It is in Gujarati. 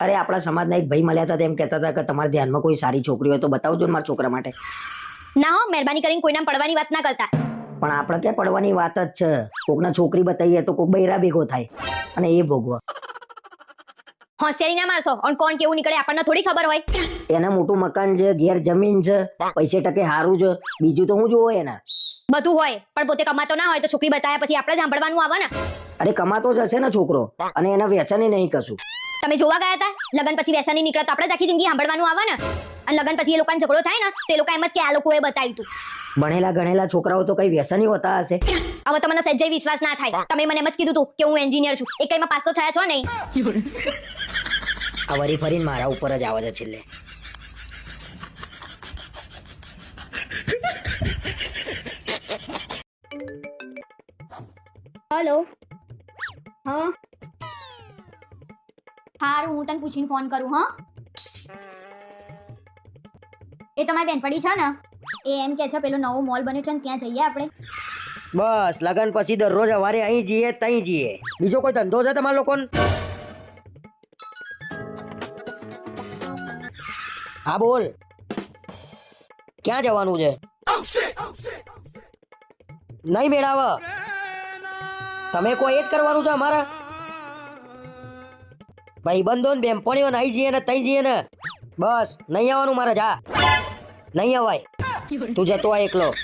અરે આપણા સમાજના એક ભાઈ મળ્યા હતા તેમ કહેતા હતા કે તમારા ધ્યાનમાં કોઈ સારી છોકરી હોય તો બતાવજો ને મારા છોકરા માટે. ના હો મહેરબાની કરીને કોઈના પડવાની વાત ના કરતા. પણ આપણે ક્યાં પડવાની વાત જ છે? કોકના છોકરી બતાવીએ તો કોક બૈરા ભેગો થાય. અને એ ભોગવો. હોશિયારી ના મારશો. અને કોણ કેવું નીકળે આપણને થોડી ખબર હોય. એને મોટું મકાન છે ઘેર જમીન છે પૈસે ટકે સારું છે. બીજું તો હું જોવો એના? બધું હોય પણ પોતે કમાતો ના હોય તો છોકરી બતાવ્યા પછી આપણે સાંભળવાનું આવે ને. અરે કમાતો જ હશે ને છોકરો. અને એના વ્યસને નહીં કશું. તમે જોવા ગયા હતા? લગન પછી વ્યસન નહીં નીકળે તો આપણે જ આખી જિંદગી સાંભળવાનું આવે ને? અને લગન પછી એ લોકોને ઝઘડો થાય ને તો એ લોકો એમ જ કે આ લોકોએ બતાવ્યું હતું ભણેલા ગણેલા છોકરાઓ તો કઈ વ્યસની હોતા હશે? હવે તમને સહેજે વિશ્વાસ ના થાય. તમે મને એમ જ કીધું તું કે હું એન્જિનિયર છું. એ કઈમાં પાસો થયા છો નહીં? આ વરી ફરીને મારા ઉપર જ આવે છે છેલ્લે. હેલો. હા? હારું, હું તને પૂછીને ફોન કરું, હા? એ તમારી બેનપડી છે ને? એ એમ કે છે, પેલો નવો મોલ બન્યો છે ને, ત્યાં જઈએ આપણે. બસ, લગન પછી દરરોજ અવારે અહીં જઈએ ત્યાં જઈએ. બીજો કોઈ ધંધો છે તમારા લોકોને? હા, બોલ. ક્યાં જવાનું છે? નહીં મેળાવ. તમે કોઈ એ જ કરવાનું છે અમારા? ભાઈબંધો ને બેનપણીઓ નહીં જઈએ ને, તઈ જઈએ ને. બસ, નહીં આવવાનું મારે, જા. નહીં અવાય તું જતો આ એકલો.